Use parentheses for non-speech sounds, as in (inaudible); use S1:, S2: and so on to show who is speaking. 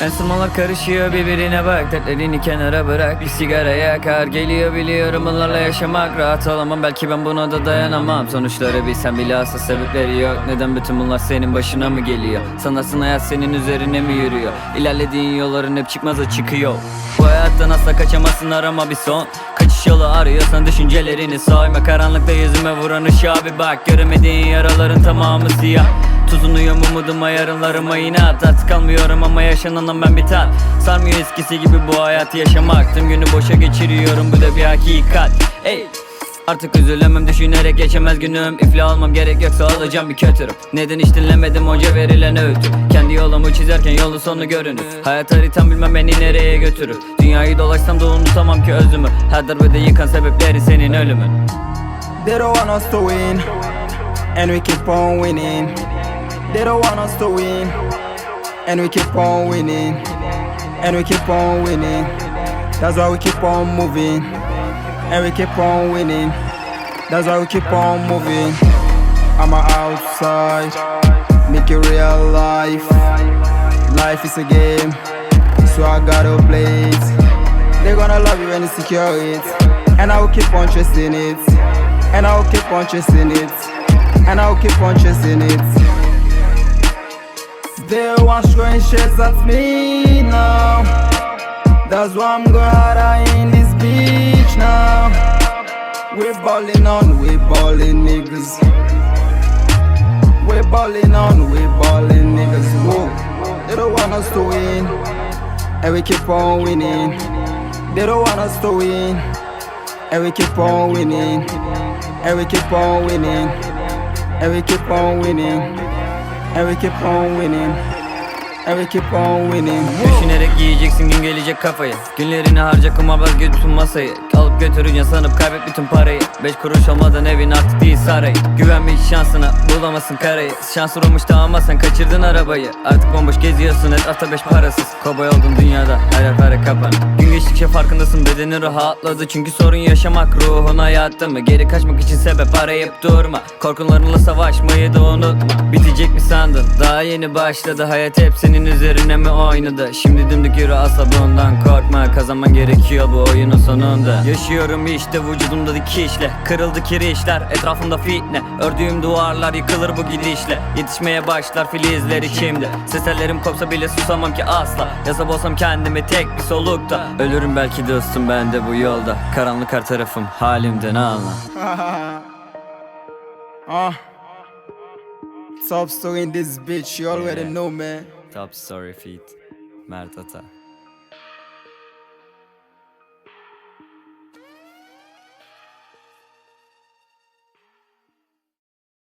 S1: Enstrümanlar karışıyor birbirine bak. Dertlerini kenara bırak. Bir sigara yakar Geliyor biliyorum. Bunlarla yaşamak Rahat olamam. Belki ben buna da dayanamam. Sonuçları bilsen bile asla sebepleri yok. Neden bütün bunlar senin başına mı geliyor? Sanarsın hayat senin üzerine mi yürüyor? İlerlediğin yolların hep çıkmaza çıkıyor. Bu hayattan asla kaçamazsın arama bir son yolu arıyorsan düşüncelerini soyma Karanlıkta yüzüme vuran ışığa bir bak. Göremediğin yaraların tamamı siyah. Tutunuyorum umuduma yarınlarıma inat. Artık kalmıyorum ama yaşanandan ben bir tat. Sarmıyor eskisi gibi bu hayatı yaşamak. Tüm günü boşa geçiriyorum bu da bir hakikat. Ey Artık üzülemem düşünerek geçemez günüm. İflah almam gerek yoksa alacağım bir kötürüm. Neden hiç dinlemedim hoca verilen öğütü Kendi yolumu çizerken yolun sonu görünür. Hayat haritam bilmem beni nereye götürür. Dünyayı dolaşsam da unutamam ki özümü. Her darbede yıkan sebepleri senin ölümün.
S2: They don't want us to win, and we keep on winning. They don't want us to win, and we keep on winning, and we keep on winning. That's why we keep on moving, and we keep on winning. That's why we keep on moving. I'm outside, make it real life. Life is a game, so I gotta play it. They're gonna love you when you secure it, and I will keep on chasing it. And I'll keep on chasing it. And I'll keep on chasing it. They want throwing shades at me now. That's why I'm harder in this now. We're balling on, we're balling niggas. We're balling on, we're balling niggas. Whoa. They don't want us to win. And we keep on winning. They don't want us to win. And we keep on winning. And we keep on winning. And we keep on winning. And we keep on winning. We keep on winning.
S1: Düşünerek yiyeceksin gün gelecek kafayı Günlerini harca kumarbaz götür masayı Alıp götüreceksin sanıp kaybet bütün parayı. Beş kuruş olmadan evin artık değil sarayı. Güvenme hiç şansına bulamazsın karayı. Şans vurmuştu ama sen kaçırdın arabayı. Artık bomboş geziyorsun etrafta beş parasız. Kobay oldun dünyada her yer fare kapan. Gün geçtikçe farkındasın bedenin rahatladı. Çünkü sorun yaşamak ruhun hayatta mı? Geri kaçmak için sebep arayıp durma. Korkunlarınla savaşmayı da unutma. Bitecek mi sandın? Daha yeni başladı. Hayat hep senin üzerine mi oynadı? Şimdi dümdük yürü asla bundan korkma. Kazanman gerekiyor bu oyunun sonunda Yaşıyorum işte vücudumda dikişle. Kırıldı kirişler etrafımda fitne. Ördüğüm duvarlar yıkılır bu gidişle. Yetişmeye başlar filizler içimde. Seslerim kopsa bile susamam ki asla. Yazab olsam kendimi tek bir solukta. Ölürüm belki dostum ben de bu yolda. Karanlık her tarafım halimden anla. (laughs)
S2: Ah. Top story in this bitch, you already know, man.
S1: Top story feat Mert Ata